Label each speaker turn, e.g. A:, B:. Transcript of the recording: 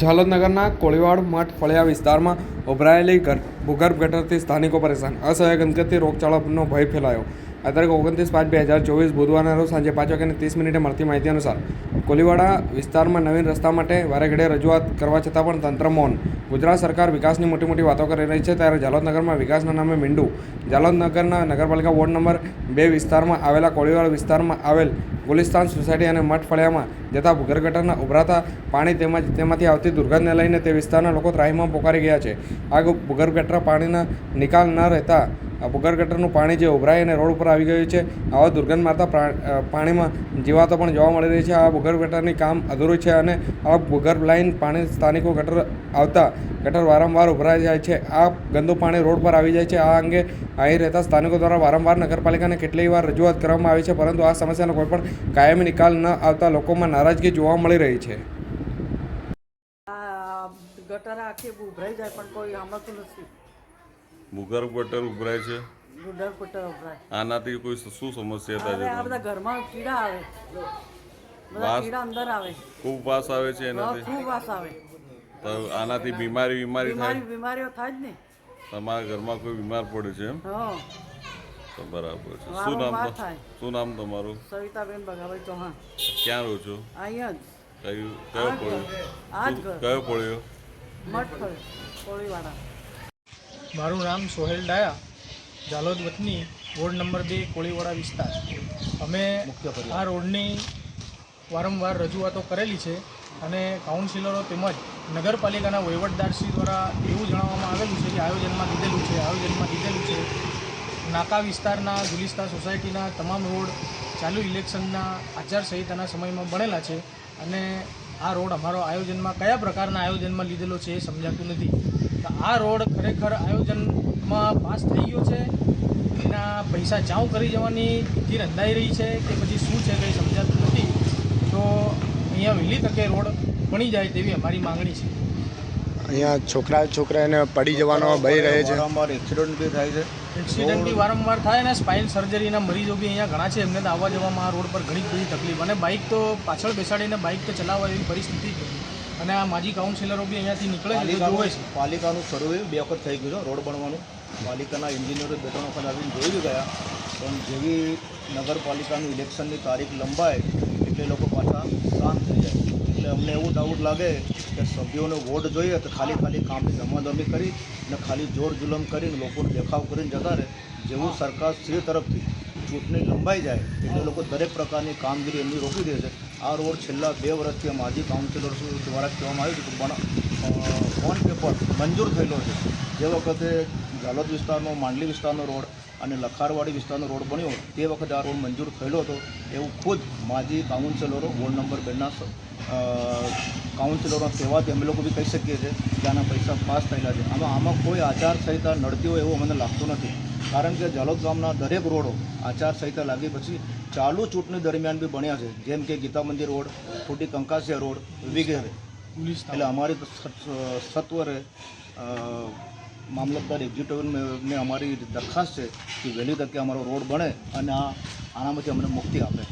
A: ઝાલોદ નગરના કોળીવાડ મઠ ફળિયા વિસ્તારમાં ઉભરાયેલી ગર- ભૂગર્ભ ગટરથી સ્થાનિકો પરેશાન. અસહ્ય ગંદકીથી રોગચાળાનો ભય ફેલાયો. તારીખ ઓગણત્રીસ પાંચ બે હજાર ચોવીસ બુધવારના રોજ સાંજે પાંચ વાગ્યાને ત્રીસ મિનિટે મળતી માહિતી અનુસાર કોલીવાડા વિસ્તારમાં નવીન રસ્તા માટે વારે ઘડીએ રજૂઆત કરવા છતાં પણ તંત્ર મૌન. ગુજરાત સરકાર વિકાસની મોટી મોટી વાતો કરી રહી છે ત્યારે જાલોદનગરમાં વિકાસના નામે મીંડું. જાલોદનગરના નગરપાલિકા વોર્ડ નંબર બે વિસ્તારમાં આવેલા કોળીવાડ વિસ્તારમાં આવેલ ગુલિસ્તાન સોસાયટી અને મઠ ફળિયામાં જતા ગટરના ઉભરાતા પાણી તેમજ તેમાંથી આવતી દુર્ગંધને લઈને તે વિસ્તારના લોકો ત્રાહીમાં પોકારી ગયા છે. આ ગટર પાણીના નિકાલ ન રહેતા આ ભૂગર્ભ ગટરનું પાણી જે ઉભરાય અને રોડ ઉપર આવી ગયું છે, આવા દુર્ગંધ મારતા પાણીમાં જીવાતો પણ જોવા મળી રહી છે. આ ભૂગર ગટરની કામ અધૂરું છે અને આ ભૂગર્ભ લાઈન પાણી સ્થાનિકો ગટર આવતા ગટર વારંવાર ઉભરાઈ જાય છે. આ ગંદુ પાણી રોડ પર આવી જાય છે. આ અંગે અહીં રહેતા સ્થાનિકો દ્વારા વારંવાર નગરપાલિકાને કેટલીય વાર રજૂઆત કરવામાં આવી છે, પરંતુ આ સમસ્યાનો કોઈ પણ કાયમી નિકાલ ન આવતા લોકોમાં નારાજગી જોવા મળી રહી છે.
B: ગટર આખી ઉભરાઈ જાય પણ કોઈ આમતું નથી.
C: ભૂગર્ભ ગટર ઉભરાય છે.
B: ગુડર પુટર ઉભરાય.
C: આનાથી કોઈ શું સમસ્યા થાય
B: અરે આ બધા ઘરમાં કીડા આવે. બધા
C: વાસ?
B: કીડા અંદર આવે.
C: ખૂબ વાસ આવે છે એનાથી?
B: ખૂબ વાસ આવે.
C: તો આનાથી બીમારી બીમારી થાય?
B: બીમારીઓ થાય જ ને.
C: તમારા ઘરમાં કોઈ બીમાર પડે છે એમ?
B: હા.
C: તો બરાબર છે. શું નામ
B: વારંવાર
C: તો-
B: થાય.
C: શું નામ તમારું?
B: સવિતાબેન બગાભાઈ ચૌહાણ.
C: ક્યાં રહો છો?
B: અહીંયા
C: કયું કયો
B: આ જ
C: પડ્યો
B: ઘર. આ જ ઘર.
C: કયો પડ્યો
B: મઠ કોળીવાળા
D: મારું નામ સોહેલ ડાયા જાલોદ વતની વોર્ડ નંબર બે કોળીવાડા વિસ્તાર. અમે આ રોડની વારંવાર રજૂઆતો કરેલી છે અને કાઉન્સિલરો તેમજ નગરપાલિકાના વહીવટદારશ્રી દ્વારા એવું જણાવવામાં આવેલું છે કે આયોજનમાં લીધેલું છે આયોજનમાં લીધેલું છે. નાકા વિસ્તારના ગુલિસ્તા સોસાયટીના તમામ રોડ ચાલુ ઇલેક્શનના આચારસંહિતાના સમયમાં બનેલા છે અને આ રોડ અમારો આયોજનમાં કયા પ્રકારના આયોજનમાં લીધેલો છે એ સમજાતું નથી. આ રોડ ખરેખર આયોજનમાં પાસ થઈ ગયો છે? એના પૈસા ચાઉ કરી જવાની ભીતિ રંધાઈ રહી છે કે પછી શું છે કંઈ સમજાતું નથી? તો અહીંયા વહેલી તકે રોડ બની જાય તેવી અમારી માંગણી છે.
E: અહીંયા છોકરા છોકરાને પડી જવાનો ભય રહે છે.
F: વારંવાર એક્સિડન્ટ બી થાય છે.
D: એક્સિડન્ટ બી વારંવાર થાય અને સ્પાઇન સર્જરીના મરીજો બી અહીંયા ઘણા છે. એમને તો આવવા જવામાં આ રોડ પર ઘણી બધી તકલીફ. અને બાઇક તો પાછળ બેસાડીને બાઇક તો ચલાવવા એવી પરિસ્થિતિ જ નથી. અને આ માજી કાઉન્સિલરો બી અહીંયાથી નીકળે છે
F: પાલિકાનું પાલિકાનું સર્વે બે વખત થઈ ગયું છે રોડ બનવાનું. પાલિકાના એન્જિનિયરો બે ત્રણ વખત આવીને જોઈ ગયા. પણ જેવી નગરપાલિકાનું ઇલેક્શનની તારીખ લંબાય એટલે લોકો પાછા શાંત થઈ જાય. એટલે અમને એવું ડાઉટ લાગે કે સભ્યોને વોટ જોઈએ તો ખાલી ખાલી કામની ધમાધમી કરી અને ખાલી જોર જુલમ કરીને લોકોને દેખાવ કરીને જતા રહે જેવું સરકાર શ્રી તરફથી ચૂંટણી લંબાઈ જાય, એટલે લોકો દરેક પ્રકારની કામગીરી એમની રોકી દે છે. આ રોડ છેલ્લા બે વર્ષથી માજી કાઉન્સિલર દ્વારા કહેવામાં આવ્યું કે પણ ઓન પેપર મંજૂર થયેલો છે. જે વખતે ઝાલોદ વિસ્તારનો, માંડલી વિસ્તારનો રોડ અને લખારવાડી વિસ્તારનો રોડ બન્યો, તે વખતે આ રોડ મંજૂર થયેલો હતો. એવું ખુદ માજી કાઉન્સિલરો વોર્ડ નંબર બેના કાઉન્સિલરોના કહેવાથી અમે લોકો બી કહી શકીએ છીએ કે આના પૈસા પાસ થયેલા છે. આમાં આમાં કોઈ આચારસંહિતા નડતી હોય એવું મને લાગતું નથી. કારણ કે જલોદ ગામના દરેક રોડો આચારસંહિતા લાગી પછી ચાલુ ચૂંટણી દરમિયાન બી બન્યા છે. જેમ કે ગીતા મંદિર રોડ ખોટી કંકાસિયા રોડ વગેરે. એટલે અમારી સત્વરે મામલતદાર એક્ઝિક્યુટિવને અમારી દરખાસ્ત છે કે વહેલી તકે અમારો રોડ બને અને આ આનામાંથી અમને મુક્તિ આપે.